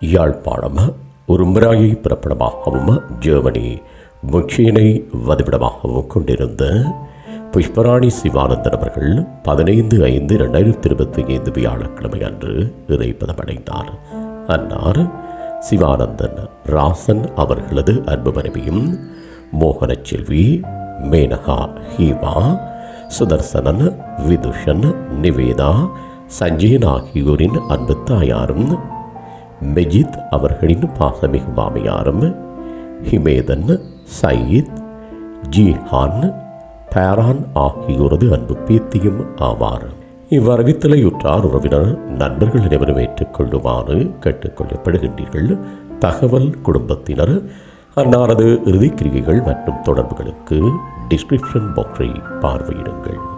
Yazhpanam உரும்பராயை பிறப்பிடமாகவும் Germany முச்சியனை வதிவிடமாகவும் கொண்டிருந்த புஷ்பராணி சிவானந்தன் அவர்கள் பதினைந்து ஐந்து இரண்டாயிரத்தி இருபத்தி ஐந்து வியாழக்கிழமை அன்று இறைப்பதமடைந்தார். அன்னார் சிவானந்தன் ராசன் அவர்களது அன்பு மனைவியும் மோகனச்செல்வி மேனகா ஹீமா சுதர்சனன் விதுஷன் நிவேதா சஞ்சயன் ஆகியோரின் அன்பு தாயாரும் மெஜித் அவர்களின் பாசமிகு மாமியாரும் ஹிமேதன் சயீத் ஜிஹான் பேரான் ஆகியோரது அன்பு பேத்தியும் ஆவார். இவ்வரவித்தலையுற்றார் உறவினர் நண்பர்கள் அனைவரும் ஏற்றுக்கொள்ளுமாறு கேட்டுக்கொள்ளப்படுகின்றீர்கள். தகவல் குடும்பத்தினர் அன்னாரது இறுதிக்கிரிகைகள் மற்றும் தொடர்புகளுக்கு டிஸ்கிரிப்ஷன் பாக்ஸை பார்வையிடுங்கள்.